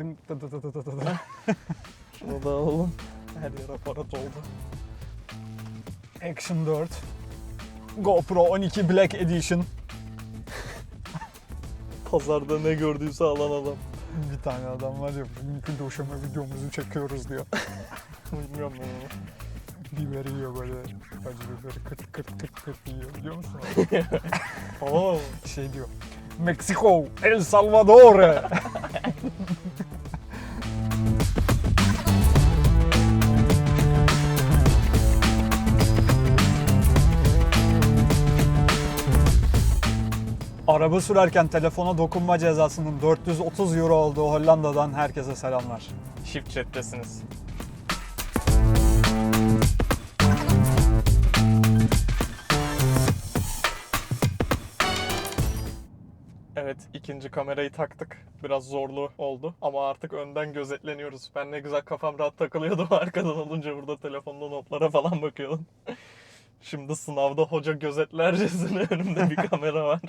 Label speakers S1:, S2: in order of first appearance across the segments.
S1: Dın dı dı dı dı dı dı.
S2: Şunu da alalım. Her yer aparat oldu.
S1: Action 4. GoPro 12 Black Edition.
S2: Pazarda ne gördüyse alan adam.
S1: Bir tane adam var ya bugünkü döşeme videomuzu çekiyoruz diyor.
S2: Bilmiyorum ben onu.
S1: Biberi yiyor böyle. Acı biberi kırt kırt kırt kırt yiyor biliyor musun?
S2: Oo.
S1: şey diyor. Meksiko, El Salvador. Araba sürerken telefona dokunma cezasının 430 euro olduğu Hollanda'dan herkese selamlar.
S2: Shift chat'tesiniz. Evet ikinci kamerayı taktık. Biraz zorlu oldu ama artık önden gözetleniyoruz. Ben ne güzel kafam rahat takılıyordum arkadan olunca burada telefonda notlara falan bakıyordum. Şimdi sınavda hoca gözetlercesine önümde bir kamera var.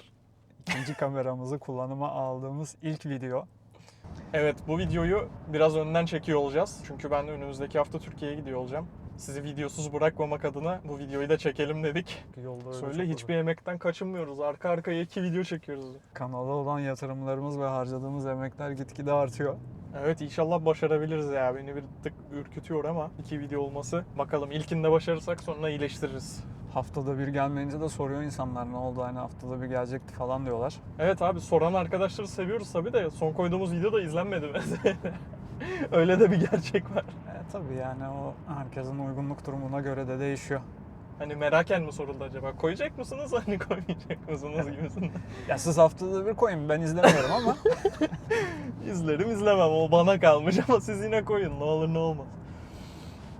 S1: İkinci kameramızı kullanıma aldığımız ilk video.
S2: Evet bu videoyu biraz önden çekiyor olacağız. Çünkü ben önümüzdeki hafta Türkiye'ye gidiyor olacağım. Sizi videosuz bırakmamak adına bu videoyu da çekelim dedik.
S1: Yolda öyle
S2: Söyle hiçbir yemekten kaçınmıyoruz. Arka arkaya iki video çekiyoruz.
S1: Kanala olan yatırımlarımız ve harcadığımız emekler gitgide artıyor.
S2: Evet inşallah başarabiliriz ya. Beni bir tık ürkütüyor ama iki video olması. Bakalım ilkinde başarırsak sonra iyileştiririz.
S1: Haftada bir gelmeyince de soruyor insanlar ne oldu hani haftada bir gelecekti falan diyorlar.
S2: Evet abi soran arkadaşları seviyoruz tabii de son koyduğumuz video da izlenmedi mesela. Öyle de bir gerçek var.
S1: E tabi yani o herkesin uygunluk durumuna göre de değişiyor.
S2: Hani meraken mi soruldu acaba? Koyacak mısınız hani koymayacak mısınız gibisinden.
S1: Ya siz haftada bir koyun ben izlemiyorum ama
S2: İzlerim izlemem o bana kalmış ama siz yine koyun ne olur ne olmaz.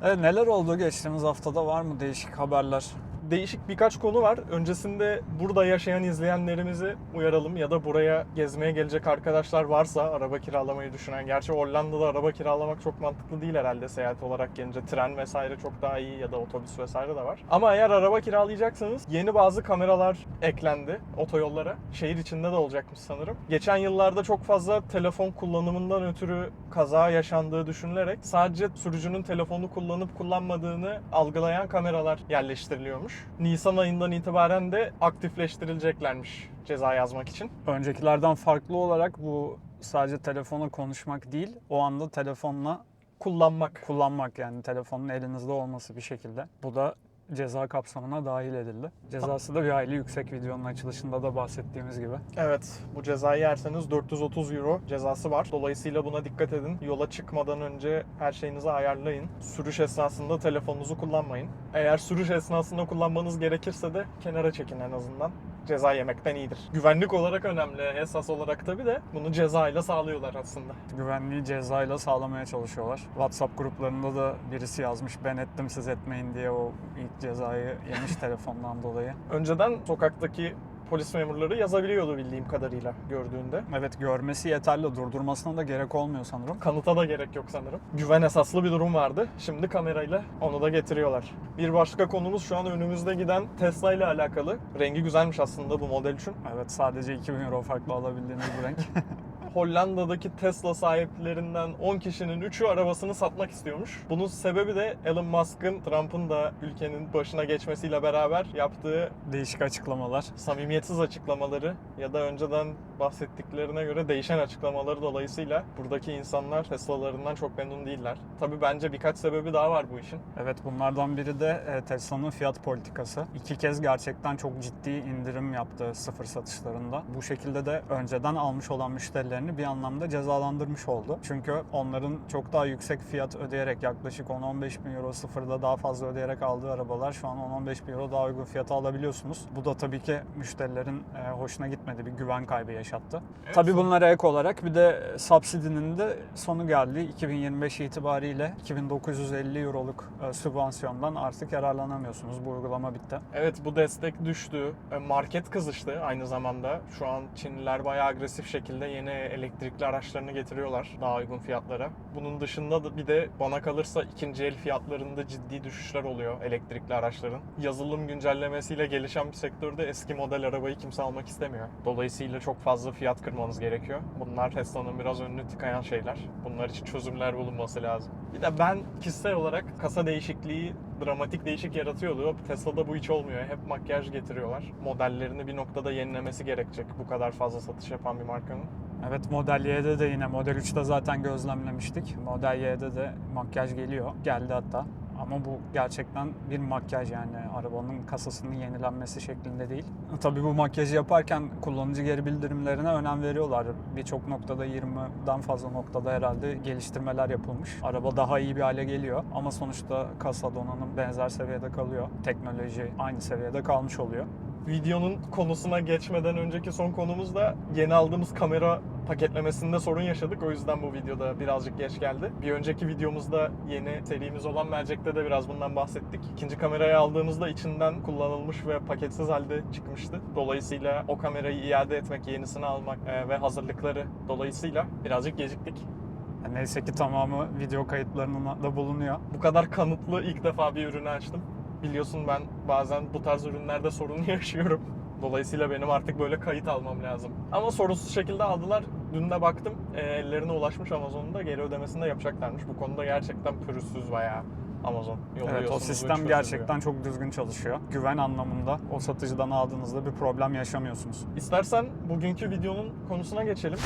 S1: evet, neler oldu geçtiğimiz haftada var mı değişik haberler?
S2: Değişik birkaç konu var. Öncesinde burada yaşayan izleyenlerimizi uyaralım ya da buraya gezmeye gelecek arkadaşlar varsa araba kiralamayı düşünen. Gerçi Hollanda'da araba kiralamak çok mantıklı değil herhalde seyahat olarak gelince. Tren vesaire çok daha iyi ya da otobüs vesaire de var. Ama eğer araba kiralayacaksanız yeni bazı kameralar eklendi otoyollara. Şehir içinde de olacakmış sanırım. Geçen yıllarda çok fazla telefon kullanımından ötürü kaza yaşandığı düşünülerek sadece sürücünün telefonu kullanıp kullanmadığını algılayan kameralar yerleştiriliyormuş. Nisan ayından itibaren de aktifleştirileceklermiş ceza yazmak için.
S1: Öncekilerden farklı olarak bu sadece telefona konuşmak değil o anda telefonla
S2: Kullanmak.
S1: kullanmak yani telefonun elinizde olması bir şekilde. Bu da ceza kapsamına dahil edildi. Cezası da bir hayli yüksek videonun açılışında da bahsettiğimiz gibi.
S2: Evet, bu cezayı yerseniz 430 euro cezası var. Dolayısıyla buna dikkat edin. Yola çıkmadan önce her şeyinizi ayarlayın. Sürüş esnasında telefonunuzu kullanmayın. Eğer sürüş esnasında kullanmanız gerekirse de kenara çekin en azından. Ceza yemekten iyidir. Güvenlik olarak önemli. Esas olarak tabii de bunu cezayla sağlıyorlar aslında.
S1: Güvenliği cezayla sağlamaya çalışıyorlar. WhatsApp gruplarında da birisi yazmış ben ettim siz etmeyin diye o ilk cezayı yemiş telefondan dolayı.
S2: Önceden sokaktaki polis memurları yazabiliyordu bildiğim kadarıyla gördüğünde.
S1: Evet görmesi yeterli durdurmasına da gerek olmuyor sanırım.
S2: Kanıta da gerek yok sanırım. Güven esaslı bir durum vardı. Şimdi kamerayla onu da getiriyorlar. Bir başka konumuz şu an önümüzde giden Tesla ile alakalı. Rengi güzelmiş aslında bu model için.
S1: Evet sadece 2000 euro farklı alabildiğiniz bu renk.
S2: Hollanda'daki Tesla sahiplerinden 10 kişinin 3'ü arabasını satmak istiyormuş. Bunun sebebi de Elon Musk'ın Trump'ın da ülkenin başına geçmesiyle beraber yaptığı
S1: Değişik açıklamalar.
S2: samimiyetsiz açıklamaları ya da önceden bahsettiklerine göre değişen açıklamaları dolayısıyla buradaki insanlar Tesla'larından çok memnun değiller. Tabii bence birkaç sebebi daha var bu işin.
S1: Evet bunlardan biri de e, Tesla'nın fiyat politikası. İki kez gerçekten çok ciddi indirim yaptı sıfır satışlarında. Bu şekilde de önceden almış olan müşterilerini bir anlamda cezalandırmış oldu. Çünkü onların çok daha yüksek fiyat ödeyerek yaklaşık 10-15 bin euro sıfırda daha fazla ödeyerek aldığı arabalar şu an 10-15 bin euro daha uygun fiyata alabiliyorsunuz. Bu da tabii ki müşterilerin e, hoşuna gitmedi. Bir güven kaybı yaşattı. Tabii bunlara ek olarak bir de subsidinin de sonu geldi. 2025 itibariyle 2950 euroluk e, sübvansiyondan artık yararlanamıyorsunuz. Bu uygulama bitti.
S2: Evet bu destek düştü. E, Market kızıştı aynı zamanda. Şu an Çinliler bayağı agresif şekilde yeni elektrikli araçlarını getiriyorlar daha uygun fiyatlara. Bunun dışında da bir de bana kalırsa ikinci el fiyatlarında ciddi düşüşler oluyor elektrikli araçların. Yazılım güncellemesiyle gelişen bir sektörde eski model arabayı kimse almak istemiyor. Dolayısıyla çok fazla fiyat kırmanız gerekiyor. Bunlar Tesla'nın biraz önünü tıkayan şeyler. Bunlar için çözümler bulunması lazım. Bir de ben kişisel olarak kasa değişikliği dramatik değişik yaratıyordu. Tesla'da bu hiç olmuyor. Hep makyaj getiriyorlar. Modellerini bir noktada yenilemesi gerekecek bu kadar fazla satış yapan bir markanın.
S1: Evet Model Y'de de yine Model 3'te zaten gözlemlemiştik. Model Y'de de makyaj geliyor. Geldi hatta. Ama bu gerçekten bir makyaj yani arabanın kasasının yenilenmesi şeklinde değil. Tabii bu makyajı yaparken kullanıcı geri bildirimlerine önem veriyorlar. Birçok noktada 20'den fazla noktada herhalde geliştirmeler yapılmış. Araba daha iyi bir hale geliyor ama sonuçta kasa donanım benzer seviyede kalıyor. Teknoloji aynı seviyede kalmış oluyor.
S2: Videonun konusuna geçmeden önceki son konumuz da yeni aldığımız kamera paketlemesinde sorun yaşadık. O yüzden bu videoda birazcık geç geldi. Bir önceki videomuzda yeni serimiz olan Mercek'te de biraz bundan bahsettik. İkinci kamerayı aldığımızda içinden kullanılmış ve paketsiz halde çıkmıştı. Dolayısıyla o kamerayı iade etmek, yenisini almak e, ve hazırlıkları dolayısıyla birazcık geciktik.
S1: Neyse ki tamamı video kayıtlarının da bulunuyor.
S2: Bu kadar kanıtlı ilk defa bir ürünü açtım. Biliyorsun ben bazen bu tarz ürünlerde sorun yaşıyorum. Dolayısıyla benim artık böyle kayıt almam lazım. Ama sorunsuz şekilde aldılar. Dün de baktım e, ellerine ulaşmış Amazon'un da geri ödemesini de yapacaklarmış. Bu konuda gerçekten pürüzsüz bayağı Amazon.
S1: Evet o sistem gerçekten çok düzgün çalışıyor. Güven anlamında o satıcıdan aldığınızda bir problem yaşamıyorsunuz.
S2: İstersen bugünkü videonun konusuna geçelim.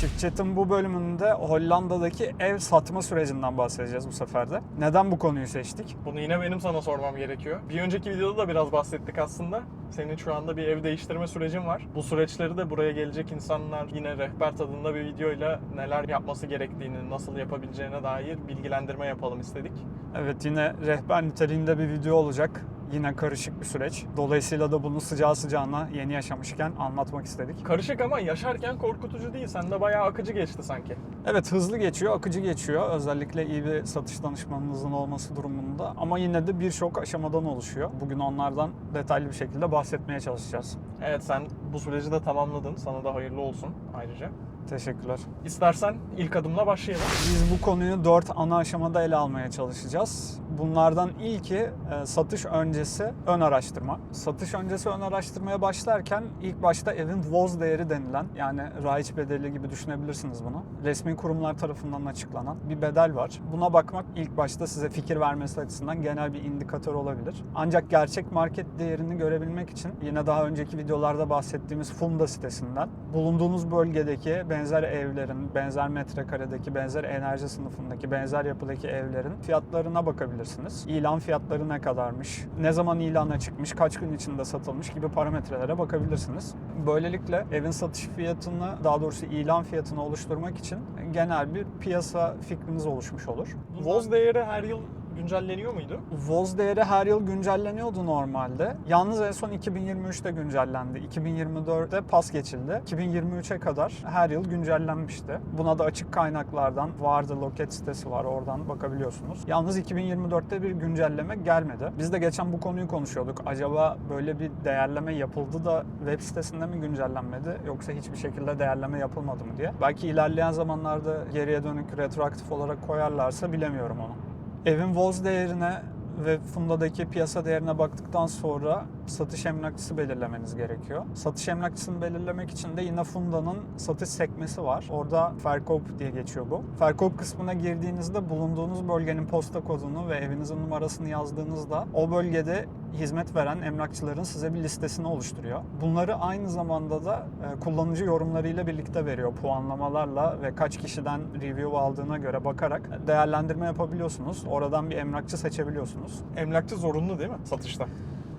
S1: Şirketin bu bölümünde Hollanda'daki ev satma sürecinden bahsedeceğiz bu sefer de. Neden bu konuyu seçtik?
S2: Bunu yine benim sana sormam gerekiyor. Bir önceki videoda da biraz bahsettik aslında. Senin şu anda bir ev değiştirme sürecin var. Bu süreçleri de buraya gelecek insanlar yine rehber tadında bir videoyla neler yapması gerektiğini, nasıl yapabileceğine dair bilgilendirme yapalım istedik.
S1: Evet yine rehber niteliğinde bir video olacak. Yine karışık bir süreç. Dolayısıyla da bunu sıcağı sıcağına yeni yaşamışken anlatmak istedik.
S2: Karışık ama yaşarken korkutucu değil. Sende bayağı akıcı geçti sanki.
S1: Evet hızlı geçiyor, akıcı geçiyor. Özellikle iyi bir satış danışmanınızın olması durumunda. Ama yine de birçok aşamadan oluşuyor. Bugün onlardan detaylı bir şekilde bahsetmeye çalışacağız.
S2: Evet sen bu süreci de tamamladın. Sana da hayırlı olsun ayrıca.
S1: Teşekkürler.
S2: İstersen ilk adımla başlayalım.
S1: Biz bu konuyu dört ana aşamada ele almaya çalışacağız. Bunlardan ilki e, satış öncesi ön araştırma. Satış öncesi ön araştırmaya başlarken ilk başta evin VOZ değeri denilen yani raiç bedeli gibi düşünebilirsiniz bunu. Resmi kurumlar tarafından açıklanan bir bedel var. Buna bakmak ilk başta size fikir vermesi açısından genel bir indikatör olabilir. Ancak gerçek market değerini görebilmek için yine daha önceki videolarda bahsettiğimiz Funda sitesinden bulunduğunuz bölgedeki benzer evlerin, benzer metrekaredeki, benzer enerji sınıfındaki, benzer yapıdaki evlerin fiyatlarına bakabilirsiniz. İlan fiyatları ne kadarmış, ne zaman ilana çıkmış, kaç gün içinde satılmış gibi parametrelere bakabilirsiniz. Böylelikle evin satış fiyatını, daha doğrusu ilan fiyatını oluşturmak için genel bir piyasa fikriniz oluşmuş olur.
S2: Voz değeri her yıl güncelleniyor muydu?
S1: VOZ değeri her yıl güncelleniyordu normalde. Yalnız en son 2023'te güncellendi. 2024'te pas geçildi. 2023'e kadar her yıl güncellenmişti. Buna da açık kaynaklardan vardı loket sitesi var oradan bakabiliyorsunuz. Yalnız 2024'te bir güncelleme gelmedi. Biz de geçen bu konuyu konuşuyorduk. Acaba böyle bir değerleme yapıldı da web sitesinde mi güncellenmedi yoksa hiçbir şekilde değerleme yapılmadı mı diye. Belki ilerleyen zamanlarda geriye dönük retroaktif olarak koyarlarsa bilemiyorum onu. Evin VOZ değerine ve Funda'daki piyasa değerine baktıktan sonra satış emlakçısı belirlemeniz gerekiyor. Satış emlakçısını belirlemek için de yine Funda'nın satış sekmesi var. Orada Ferkop diye geçiyor bu. Ferkop kısmına girdiğinizde bulunduğunuz bölgenin posta kodunu ve evinizin numarasını yazdığınızda o bölgede hizmet veren emlakçıların size bir listesini oluşturuyor. Bunları aynı zamanda da e, kullanıcı yorumlarıyla birlikte veriyor. Puanlamalarla ve kaç kişiden review aldığına göre bakarak değerlendirme yapabiliyorsunuz. Oradan bir emlakçı seçebiliyorsunuz.
S2: Emlakçı zorunlu değil mi satışta?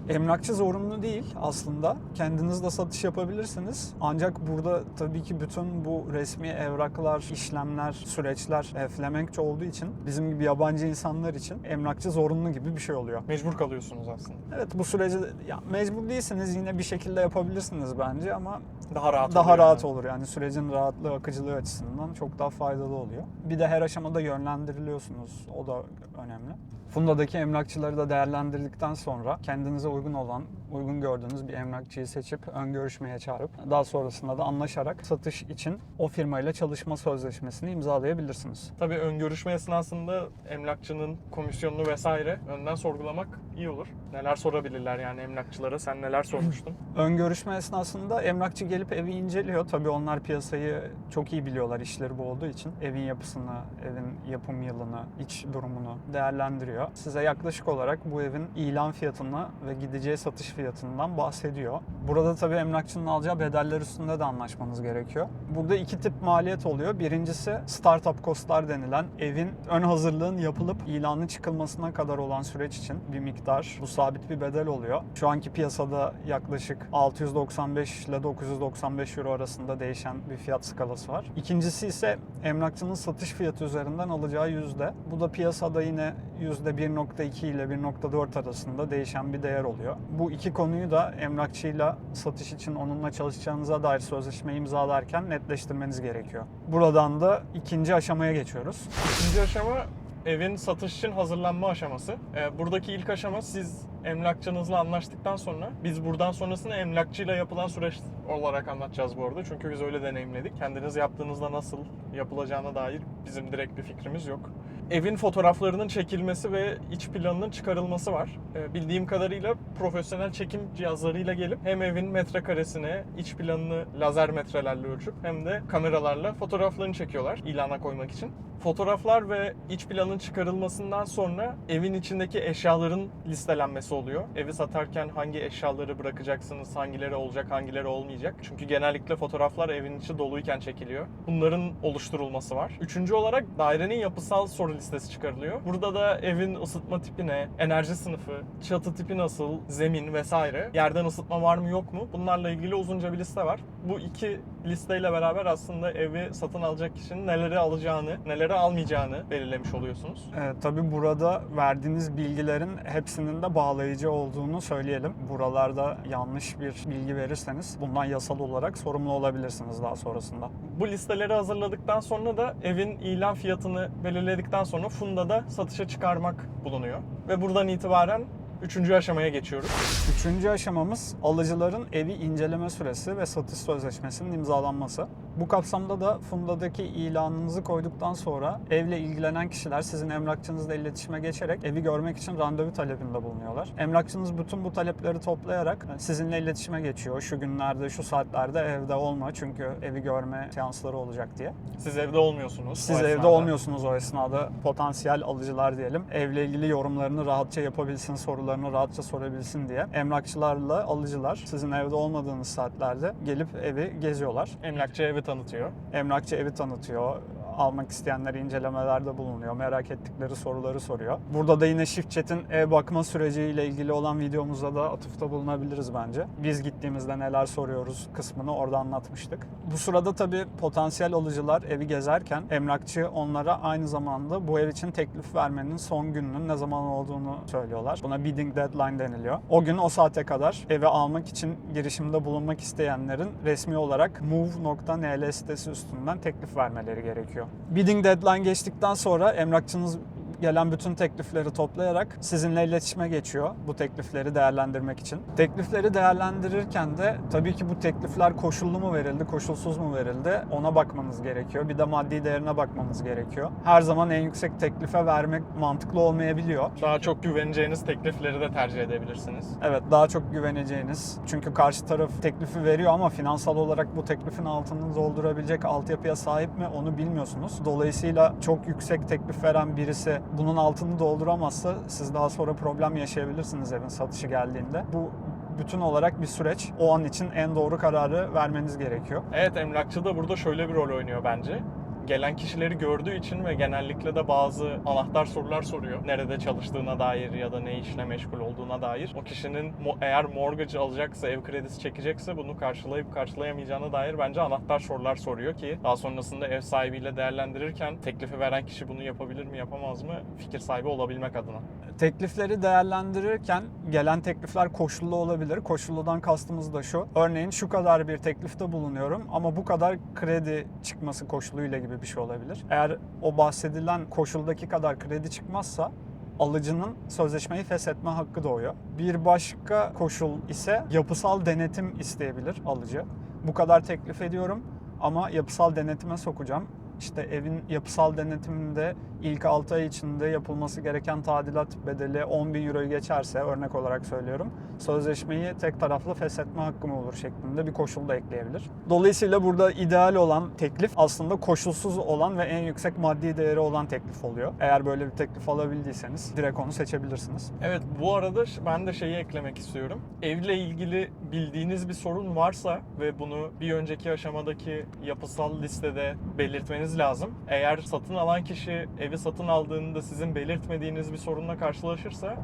S1: Emlakçı zorunlu değil aslında. Kendiniz de satış yapabilirsiniz. Ancak burada tabii ki bütün bu resmi evraklar, işlemler, süreçler Flemenkçe olduğu için bizim gibi yabancı insanlar için emlakçı zorunlu gibi bir şey oluyor.
S2: Mecbur kalıyorsunuz aslında.
S1: Evet bu süreci ya mecbur değilsiniz yine bir şekilde yapabilirsiniz bence ama
S2: Daha rahat
S1: daha
S2: oluyor
S1: rahat
S2: yani.
S1: olur yani sürecin rahatlığı, akıcılığı açısından çok daha faydalı oluyor. Bir de her aşamada yönlendiriliyorsunuz. O da önemli. Funda'daki emlakçıları da değerlendirdikten sonra kendinize uygun olan, uygun gördüğünüz bir emlakçıyı seçip ön görüşmeye çağırıp daha sonrasında da anlaşarak satış için o firmayla çalışma sözleşmesini imzalayabilirsiniz.
S2: Tabii ön görüşme esnasında emlakçının komisyonunu vesaire önden sorgulamak iyi olur. Neler sorabilirler yani emlakçılara? Sen neler sormuştun?
S1: Ön görüşme esnasında emlakçı gelip evi inceliyor. Tabii onlar piyasayı çok iyi biliyorlar işleri bu olduğu için. Evin yapısını, evin yapım yılını, iç durumunu değerlendiriyor. Size yaklaşık olarak bu evin ilan fiyatını ve gideceği satış fiyatından bahsediyor. Burada tabii emlakçının alacağı bedeller üstünde de anlaşmanız gerekiyor. Burada iki tip maliyet oluyor. Birincisi startup costlar denilen evin ön hazırlığın yapılıp ilanın çıkılmasına kadar olan süreç için bir miktar bu sabit bir bedel oluyor. Şu anki piyasada yaklaşık 695 ile 995 euro arasında değişen bir fiyat skalası var. İkincisi ise emlakçının satış fiyatı üzerinden alacağı yüzde. Bu da piyasada yine yüzde 1.2 ile 1.4 arasında değişen bir değer oluyor. Bu iki konuyu da emlakçıyla satış için onunla çalışacağınıza dair sözleşme imzalarken netleştirmeniz gerekiyor. Buradan da ikinci aşamaya geçiyoruz.
S2: İkinci aşama evin satış için hazırlanma aşaması. Ee, buradaki ilk aşama siz emlakçınızla anlaştıktan sonra biz buradan sonrasını emlakçıyla yapılan süreç olarak anlatacağız bu arada. Çünkü biz öyle deneyimledik. Kendiniz yaptığınızda nasıl yapılacağına dair bizim direkt bir fikrimiz yok. Evin fotoğraflarının çekilmesi ve iç planının çıkarılması var. Ee, bildiğim kadarıyla profesyonel çekim cihazlarıyla gelip hem evin metrekaresine, iç planını lazer metrelerle ölçüp hem de kameralarla fotoğraflarını çekiyorlar ilana koymak için. Fotoğraflar ve iç planın çıkarılmasından sonra evin içindeki eşyaların listelenmesi oluyor. Evi satarken hangi eşyaları bırakacaksınız, hangileri olacak, hangileri olmayacak. Çünkü genellikle fotoğraflar evin içi doluyken çekiliyor. Bunların oluşturulması var. Üçüncü olarak dairenin yapısal soru listesi çıkarılıyor. Burada da evin ısıtma tipine, enerji sınıfı, çatı tipi nasıl, zemin vesaire, yerden ısıtma var mı yok mu? Bunlarla ilgili uzunca bir liste var. Bu iki listeyle beraber aslında evi satın alacak kişinin neleri alacağını, neleri almayacağını belirlemiş oluyorsunuz.
S1: Ee, tabii burada verdiğiniz bilgilerin hepsinin de bağlayıcı olduğunu söyleyelim. Buralarda yanlış bir bilgi verirseniz bundan yasal olarak sorumlu olabilirsiniz daha sonrasında.
S2: Bu listeleri hazırladıktan sonra da evin ilan fiyatını belirledikten sonra Funda'da satışa çıkarmak bulunuyor. Ve buradan itibaren üçüncü aşamaya geçiyoruz.
S1: Üçüncü aşamamız alıcıların evi inceleme süresi ve satış sözleşmesinin imzalanması. Bu kapsamda da Funda'daki ilanınızı koyduktan sonra evle ilgilenen kişiler sizin emlakçınızla iletişime geçerek evi görmek için randevu talebinde bulunuyorlar. Emlakçınız bütün bu talepleri toplayarak sizinle iletişime geçiyor. Şu günlerde, şu saatlerde evde olma çünkü evi görme seansları olacak diye.
S2: Siz evde olmuyorsunuz.
S1: Siz evde
S2: esnada.
S1: olmuyorsunuz o esnada. Potansiyel alıcılar diyelim. Evle ilgili yorumlarını rahatça yapabilsin, sorularını rahatça sorabilsin diye. Emlakçılarla alıcılar sizin evde olmadığınız saatlerde gelip evi geziyorlar.
S2: Emlakçı evi tanıtıyor.
S1: Emlakçı evi tanıtıyor. Almak isteyenler incelemelerde bulunuyor. Merak ettikleri soruları soruyor. Burada da yine Shift Chat'in ev bakma süreciyle ilgili olan videomuzda da atıfta bulunabiliriz bence. Biz gittiğimizde neler soruyoruz kısmını orada anlatmıştık. Bu sırada tabii potansiyel alıcılar evi gezerken emlakçı onlara aynı zamanda bu ev için teklif vermenin son gününün ne zaman olduğunu söylüyorlar. Buna bidding deadline deniliyor. O gün o saate kadar evi almak için girişimde bulunmak isteyenlerin resmi olarak move.nl sitesi üstünden teklif vermeleri gerekiyor. Bidding deadline geçtikten sonra emlakçınız gelen bütün teklifleri toplayarak sizinle iletişime geçiyor bu teklifleri değerlendirmek için. Teklifleri değerlendirirken de tabii ki bu teklifler koşullu mu verildi, koşulsuz mu verildi ona bakmanız gerekiyor. Bir de maddi değerine bakmanız gerekiyor. Her zaman en yüksek teklife vermek mantıklı olmayabiliyor.
S2: Daha çok güveneceğiniz teklifleri de tercih edebilirsiniz.
S1: Evet daha çok güveneceğiniz. Çünkü karşı taraf teklifi veriyor ama finansal olarak bu teklifin altını doldurabilecek altyapıya sahip mi onu bilmiyorsunuz. Dolayısıyla çok yüksek teklif veren birisi bunun altını dolduramazsa siz daha sonra problem yaşayabilirsiniz evin satışı geldiğinde. Bu bütün olarak bir süreç. O an için en doğru kararı vermeniz gerekiyor.
S2: Evet emlakçı da burada şöyle bir rol oynuyor bence. Gelen kişileri gördüğü için ve genellikle de bazı anahtar sorular soruyor. Nerede çalıştığına dair ya da ne işle meşgul olduğuna dair. O kişinin eğer mortgage alacaksa, ev kredisi çekecekse bunu karşılayıp karşılayamayacağına dair bence anahtar sorular soruyor ki daha sonrasında ev sahibiyle değerlendirirken teklifi veren kişi bunu yapabilir mi yapamaz mı fikir sahibi olabilmek adına.
S1: Teklifleri değerlendirirken gelen teklifler koşullu olabilir. Koşulludan kastımız da şu. Örneğin şu kadar bir teklifte bulunuyorum ama bu kadar kredi çıkması koşuluyla gibi bir şey olabilir. Eğer o bahsedilen koşuldaki kadar kredi çıkmazsa alıcının sözleşmeyi feshetme hakkı doğuyor. Bir başka koşul ise yapısal denetim isteyebilir alıcı. Bu kadar teklif ediyorum ama yapısal denetime sokacağım. İşte evin yapısal denetiminde ilk 6 ay içinde yapılması gereken tadilat bedeli 10 bin euroyu geçerse örnek olarak söylüyorum. Sözleşmeyi tek taraflı feshetme hakkım olur şeklinde bir koşul da ekleyebilir. Dolayısıyla burada ideal olan teklif aslında koşulsuz olan ve en yüksek maddi değeri olan teklif oluyor. Eğer böyle bir teklif alabildiyseniz direkt onu seçebilirsiniz.
S2: Evet bu arada ben de şeyi eklemek istiyorum. Evle ilgili bildiğiniz bir sorun varsa ve bunu bir önceki aşamadaki yapısal listede belirtmeniz lazım. Eğer satın alan kişi evi satın aldığında sizin belirtmediğiniz bir sorunla karşılaşırsa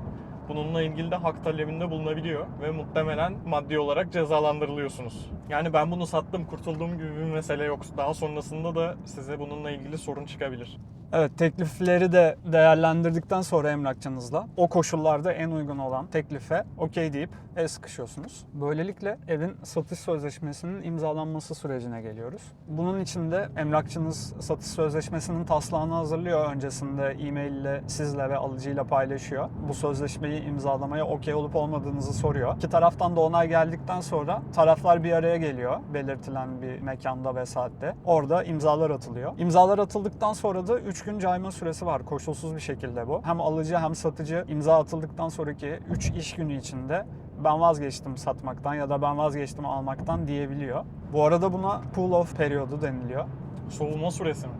S2: bununla ilgili de hak talebinde bulunabiliyor ve muhtemelen maddi olarak cezalandırılıyorsunuz. Yani ben bunu sattım, kurtulduğum gibi bir mesele yok. Daha sonrasında da size bununla ilgili sorun çıkabilir.
S1: Evet teklifleri de değerlendirdikten sonra emlakçınızla o koşullarda en uygun olan teklife okey deyip el sıkışıyorsunuz. Böylelikle evin satış sözleşmesinin imzalanması sürecine geliyoruz. Bunun için de emlakçınız satış sözleşmesinin taslağını hazırlıyor öncesinde e-mail ile sizle ve alıcıyla paylaşıyor. Bu sözleşmeyi imzalamaya okey olup olmadığınızı soruyor. İki taraftan da onay geldikten sonra taraflar bir araya geliyor belirtilen bir mekanda ve saatte. Orada imzalar atılıyor. İmzalar atıldıktan sonra da 3 gün cayma süresi var. Koşulsuz bir şekilde bu. Hem alıcı hem satıcı imza atıldıktan sonraki 3 iş günü içinde ben vazgeçtim satmaktan ya da ben vazgeçtim almaktan diyebiliyor. Bu arada buna cool off periyodu deniliyor.
S2: Soğuma süresi mi?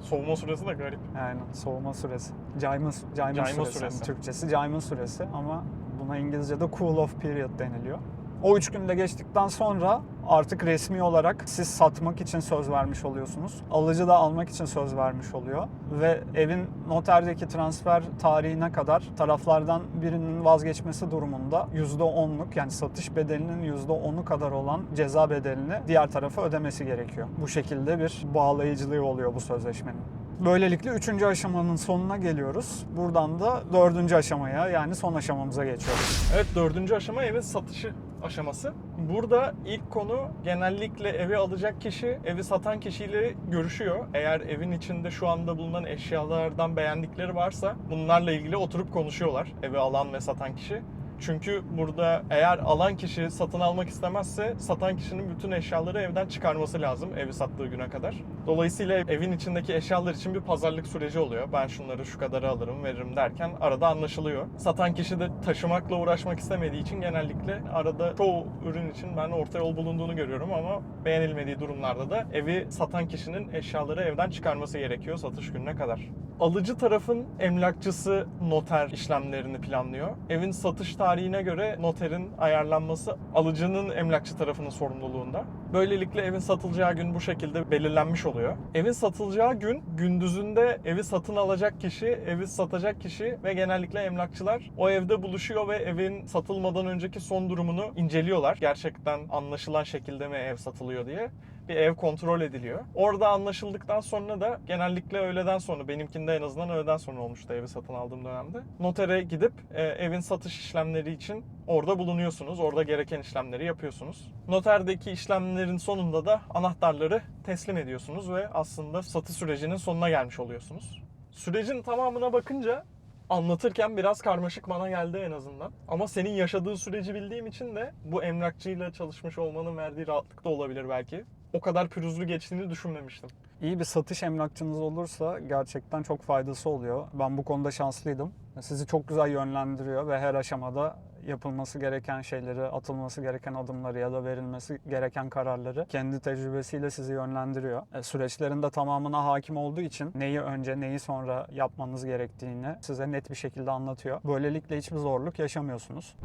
S2: Soğuma süresi de garip.
S1: Yani soğuma süresi. Cayma, cayma,
S2: Cayma
S1: süresi.
S2: süresi.
S1: Türkçesi cayma süresi ama buna İngilizce'de cool off period deniliyor. O üç günde geçtikten sonra artık resmi olarak siz satmak için söz vermiş oluyorsunuz. Alıcı da almak için söz vermiş oluyor. Ve evin noterdeki transfer tarihine kadar taraflardan birinin vazgeçmesi durumunda %10'luk yani satış bedelinin %10'u kadar olan ceza bedelini diğer tarafa ödemesi gerekiyor. Bu şekilde bir bağlayıcılığı oluyor bu sözleşmenin. Böylelikle üçüncü aşamanın sonuna geliyoruz. Buradan da dördüncü aşamaya yani son aşamamıza geçiyoruz.
S2: Evet dördüncü aşama evin satışı aşaması. Burada ilk konu genellikle evi alacak kişi evi satan kişiyle görüşüyor. Eğer evin içinde şu anda bulunan eşyalardan beğendikleri varsa bunlarla ilgili oturup konuşuyorlar evi alan ve satan kişi. Çünkü burada eğer alan kişi satın almak istemezse satan kişinin bütün eşyaları evden çıkarması lazım evi sattığı güne kadar. Dolayısıyla evin içindeki eşyalar için bir pazarlık süreci oluyor. Ben şunları şu kadarı alırım veririm derken arada anlaşılıyor. Satan kişi de taşımakla uğraşmak istemediği için genellikle arada çoğu ürün için ben orta yol bulunduğunu görüyorum ama beğenilmediği durumlarda da evi satan kişinin eşyaları evden çıkarması gerekiyor satış gününe kadar. Alıcı tarafın emlakçısı noter işlemlerini planlıyor. Evin satış tarihine göre noterin ayarlanması alıcının emlakçı tarafının sorumluluğunda. Böylelikle evin satılacağı gün bu şekilde belirlenmiş oluyor. Evin satılacağı gün gündüzünde evi satın alacak kişi, evi satacak kişi ve genellikle emlakçılar o evde buluşuyor ve evin satılmadan önceki son durumunu inceliyorlar. Gerçekten anlaşılan şekilde mi ev satılıyor diye bir ev kontrol ediliyor. Orada anlaşıldıktan sonra da genellikle öğleden sonra, benimkinde en azından öğleden sonra olmuştu evi satın aldığım dönemde. Notere gidip e, evin satış işlemleri için orada bulunuyorsunuz. Orada gereken işlemleri yapıyorsunuz. Noterdeki işlemlerin sonunda da anahtarları teslim ediyorsunuz ve aslında satış sürecinin sonuna gelmiş oluyorsunuz. Sürecin tamamına bakınca anlatırken biraz karmaşık bana geldi en azından. Ama senin yaşadığın süreci bildiğim için de bu emlakçıyla çalışmış olmanın verdiği rahatlık da olabilir belki. O kadar pürüzlü geçtiğini düşünmemiştim.
S1: İyi bir satış emlakçınız olursa gerçekten çok faydası oluyor. Ben bu konuda şanslıydım. Sizi çok güzel yönlendiriyor ve her aşamada yapılması gereken şeyleri, atılması gereken adımları ya da verilmesi gereken kararları kendi tecrübesiyle sizi yönlendiriyor. E, süreçlerin de tamamına hakim olduğu için neyi önce neyi sonra yapmanız gerektiğini size net bir şekilde anlatıyor. Böylelikle hiçbir zorluk yaşamıyorsunuz.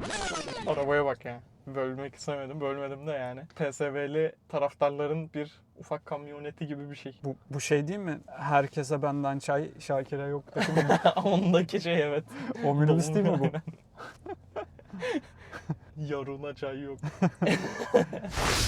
S2: Arabaya bak ya. Bölmek istemedim, bölmedim de yani. PSV'li taraftarların bir ufak kamyoneti gibi bir şey.
S1: Bu, bu şey değil mi? Herkese benden çay, Şakir'e yok.
S2: Ondaki şey evet.
S1: o minibüs değil mi bu?
S2: Yarına çay yok.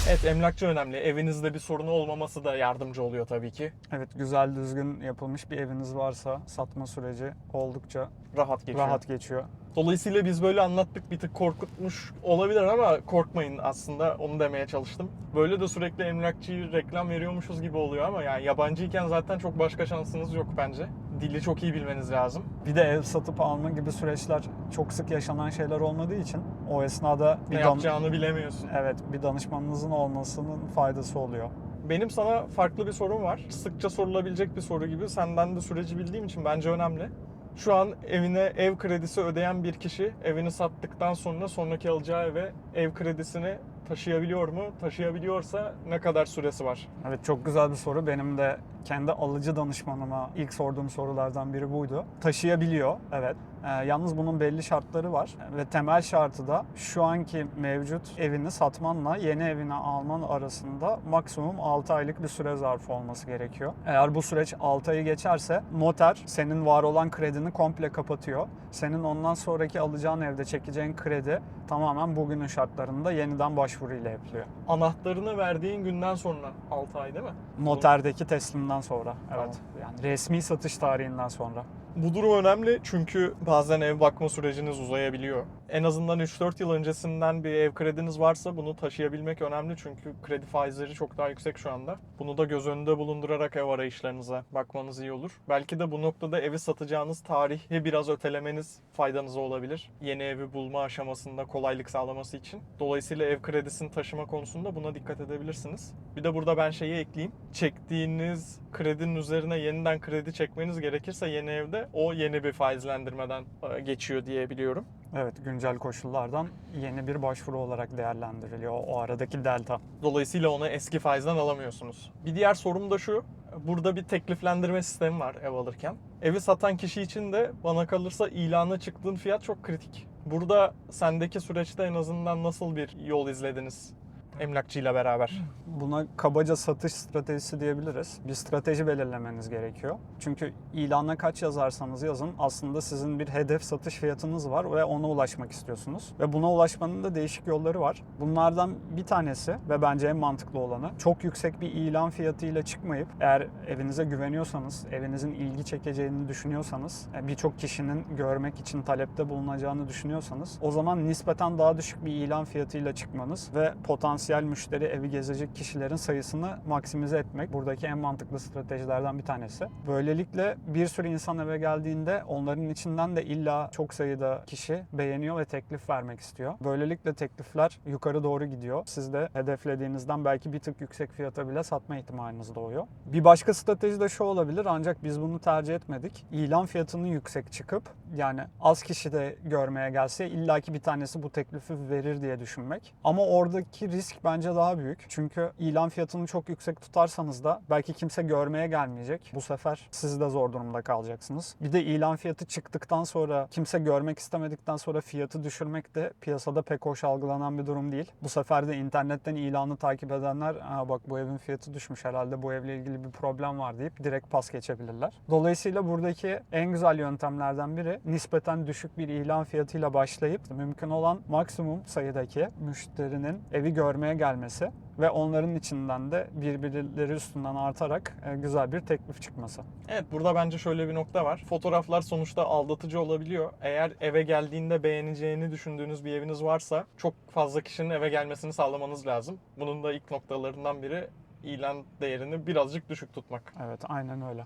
S2: evet emlakçı önemli. Evinizde bir sorunu olmaması da yardımcı oluyor tabii ki.
S1: Evet güzel düzgün yapılmış bir eviniz varsa satma süreci oldukça
S2: Rahat geçiyor.
S1: rahat geçiyor.
S2: Dolayısıyla biz böyle anlattık bir tık korkutmuş olabilir ama korkmayın aslında onu demeye çalıştım. Böyle de sürekli emlakçıyı reklam veriyormuşuz gibi oluyor ama yani yabancıyken zaten çok başka şansınız yok bence. Dili çok iyi bilmeniz lazım.
S1: Bir de ev satıp alma gibi süreçler çok sık yaşanan şeyler olmadığı için o esnada
S2: Ne
S1: bir dan-
S2: yapacağını bilemiyorsun.
S1: evet bir danışmanınızın olmasının faydası oluyor.
S2: Benim sana farklı bir sorum var. Sıkça sorulabilecek bir soru gibi. Senden de süreci bildiğim için bence önemli. Şu an evine ev kredisi ödeyen bir kişi evini sattıktan sonra sonraki alacağı eve ev kredisini taşıyabiliyor mu? Taşıyabiliyorsa ne kadar süresi var?
S1: Evet çok güzel bir soru. Benim de kendi alıcı danışmanıma ilk sorduğum sorulardan biri buydu. Taşıyabiliyor, evet. Ee, yalnız bunun belli şartları var ve temel şartı da şu anki mevcut evini satmanla yeni evini alman arasında maksimum 6 aylık bir süre zarfı olması gerekiyor. Eğer bu süreç 6 ayı geçerse noter senin var olan kredini komple kapatıyor. Senin ondan sonraki alacağın evde çekeceğin kredi tamamen bugünün şartlarında yeniden başvuruyla yapılıyor.
S2: Anahtarını verdiğin günden sonra 6 ay değil mi?
S1: Noterdeki teslimden sonra.
S2: Tamam.
S1: Evet. Yani resmi satış tarihinden sonra.
S2: Bu durum önemli çünkü bazen ev bakma süreciniz uzayabiliyor. En azından 3-4 yıl öncesinden bir ev krediniz varsa bunu taşıyabilmek önemli çünkü kredi faizleri çok daha yüksek şu anda. Bunu da göz önünde bulundurarak ev arayışlarınıza bakmanız iyi olur. Belki de bu noktada evi satacağınız tarihi biraz ötelemeniz faydanıza olabilir. Yeni evi bulma aşamasında kolaylık sağlaması için. Dolayısıyla ev kredisini taşıma konusunda buna dikkat edebilirsiniz. Bir de burada ben şeyi ekleyeyim. Çektiğiniz kredinin üzerine yeniden kredi çekmeniz gerekirse yeni evde o yeni bir faizlendirmeden e, geçiyor diye biliyorum.
S1: Evet, güncel koşullardan yeni bir başvuru olarak değerlendiriliyor o aradaki delta.
S2: Dolayısıyla onu eski faizden alamıyorsunuz. Bir diğer sorum da şu. Burada bir tekliflendirme sistemi var ev alırken. Evi satan kişi için de bana kalırsa ilana çıktığın fiyat çok kritik. Burada sendeki süreçte en azından nasıl bir yol izlediniz emlakçıyla beraber?
S1: Buna kabaca satış stratejisi diyebiliriz. Bir strateji belirlemeniz gerekiyor. Çünkü ilana kaç yazarsanız yazın aslında sizin bir hedef satış fiyatınız var ve ona ulaşmak istiyorsunuz. Ve buna ulaşmanın da değişik yolları var. Bunlardan bir tanesi ve bence en mantıklı olanı çok yüksek bir ilan fiyatıyla çıkmayıp eğer evinize güveniyorsanız, evinizin ilgi çekeceğini düşünüyorsanız, e, birçok kişinin görmek için talepte bulunacağını düşünüyorsanız o zaman nispeten daha düşük bir ilan fiyatıyla çıkmanız ve potansiyel müşteri evi gezecek kişilerin sayısını maksimize etmek buradaki en mantıklı stratejilerden bir tanesi. Böylelikle bir sürü insan eve geldiğinde onların içinden de illa çok sayıda kişi beğeniyor ve teklif vermek istiyor. Böylelikle teklifler yukarı doğru gidiyor. Siz de hedeflediğinizden belki bir tık yüksek fiyata bile satma ihtimaliniz doğuyor. Bir başka strateji de şu olabilir ancak biz bunu tercih etmedik. İlan fiyatının yüksek çıkıp yani az kişi de görmeye gelse illaki bir tanesi bu teklifi verir diye düşünmek. Ama oradaki risk bence daha büyük. Çünkü ilan fiyatını çok yüksek tutarsanız da belki kimse görmeye gelmeyecek. Bu sefer siz de zor durumda kalacaksınız. Bir de ilan fiyatı çıktıktan sonra kimse görmek istemedikten sonra fiyatı düşürmek de piyasada pek hoş algılanan bir durum değil. Bu sefer de internetten ilanı takip edenler bak bu evin fiyatı düşmüş herhalde bu evle ilgili bir problem var deyip direkt pas geçebilirler. Dolayısıyla buradaki en güzel yöntemlerden biri nispeten düşük bir ilan fiyatıyla başlayıp mümkün olan maksimum sayıdaki müşterinin evi görmeye gelmesi ve onların içinden de birbirleri üstünden artarak e, güzel bir teklif çıkması.
S2: Evet burada bence şöyle bir nokta var. Fotoğraflar sonuçta aldatıcı olabiliyor. Eğer eve geldiğinde beğeneceğini düşündüğünüz bir eviniz varsa çok fazla kişinin eve gelmesini sağlamanız lazım. Bunun da ilk noktalarından biri ilan değerini birazcık düşük tutmak.
S1: Evet aynen öyle.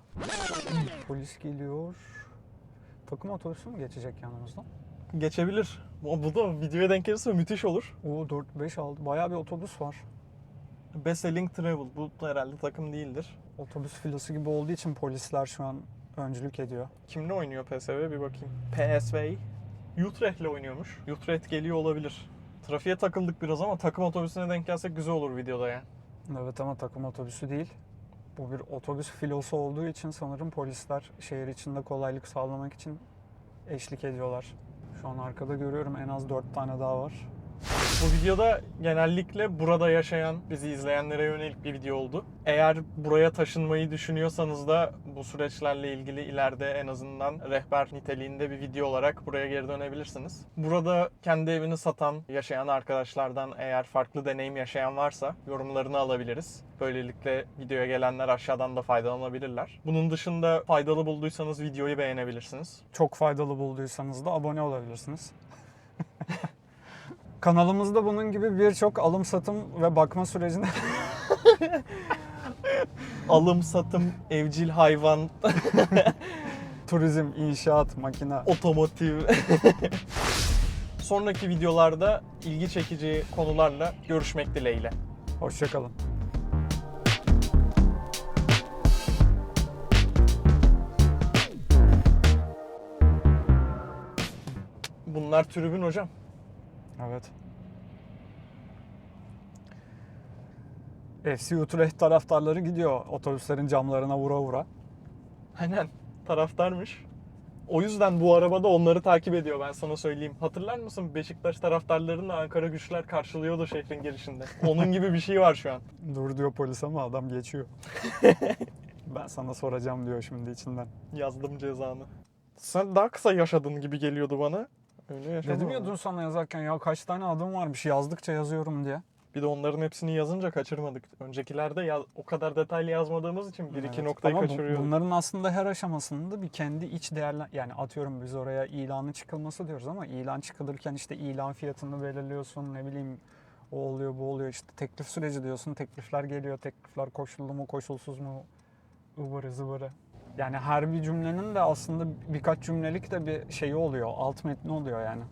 S1: Polis geliyor. Takım otobüsü mü geçecek yanımızdan?
S2: Geçebilir. Bu bu da videoya denk gelirse müthiş olur.
S1: O 4-5 aldı. Bayağı bir otobüs var.
S2: Best Selling Travel. Bu da herhalde takım değildir.
S1: Otobüs filosu gibi olduğu için polisler şu an öncülük ediyor.
S2: Kimle oynuyor PSV bir bakayım. PSV. Utrecht'le oynuyormuş. Utrecht geliyor olabilir. Trafiğe takıldık biraz ama takım otobüsüne denk gelsek güzel olur videoda ya.
S1: Evet ama takım otobüsü değil. Bu bir otobüs filosu olduğu için sanırım polisler şehir içinde kolaylık sağlamak için eşlik ediyorlar. Şu an arkada görüyorum en az 4 tane daha var.
S2: Bu videoda genellikle burada yaşayan, bizi izleyenlere yönelik bir video oldu. Eğer buraya taşınmayı düşünüyorsanız da bu süreçlerle ilgili ileride en azından rehber niteliğinde bir video olarak buraya geri dönebilirsiniz. Burada kendi evini satan, yaşayan arkadaşlardan eğer farklı deneyim yaşayan varsa yorumlarını alabiliriz. Böylelikle videoya gelenler aşağıdan da faydalanabilirler. Bunun dışında faydalı bulduysanız videoyu beğenebilirsiniz.
S1: Çok faydalı bulduysanız da abone olabilirsiniz. Kanalımızda bunun gibi birçok alım satım ve bakma sürecinde
S2: Alım, satım, evcil hayvan
S1: Turizm, inşaat, makina.
S2: otomotiv. Sonraki videolarda ilgi çekici konularla görüşmek dileğiyle.
S1: Hoşçakalın.
S2: Bunlar tribün hocam.
S1: Evet. FC Utrecht taraftarları gidiyor otobüslerin camlarına vura vura.
S2: Aynen taraftarmış. O yüzden bu arabada onları takip ediyor ben sana söyleyeyim. Hatırlar mısın Beşiktaş taraftarlarını Ankara güçler karşılıyordu şehrin girişinde. Onun gibi bir şey var şu an.
S1: Dur diyor polis ama adam geçiyor. ben sana soracağım diyor şimdi içinden.
S2: Yazdım cezanı. Sen daha kısa yaşadın gibi geliyordu bana. Öyle yaşamadım.
S1: Dedim ya dün sana yazarken ya kaç tane adım varmış yazdıkça yazıyorum diye.
S2: Bir de onların hepsini yazınca kaçırmadık. Öncekilerde yaz- o kadar detaylı yazmadığımız için bir iki
S1: Evet.
S2: noktayı
S1: Ama bu-
S2: kaçırıyorduk.
S1: bunların aslında her aşamasında bir kendi iç değerler yani atıyorum biz oraya ilanı çıkılması diyoruz ama ilan çıkılırken işte ilan fiyatını belirliyorsun ne bileyim o oluyor bu oluyor işte teklif süreci diyorsun teklifler geliyor teklifler koşullu mu koşulsuz mu ıvırı zıvırı. Yani her bir cümlenin de aslında birkaç cümlelik de bir şeyi oluyor alt metni oluyor yani.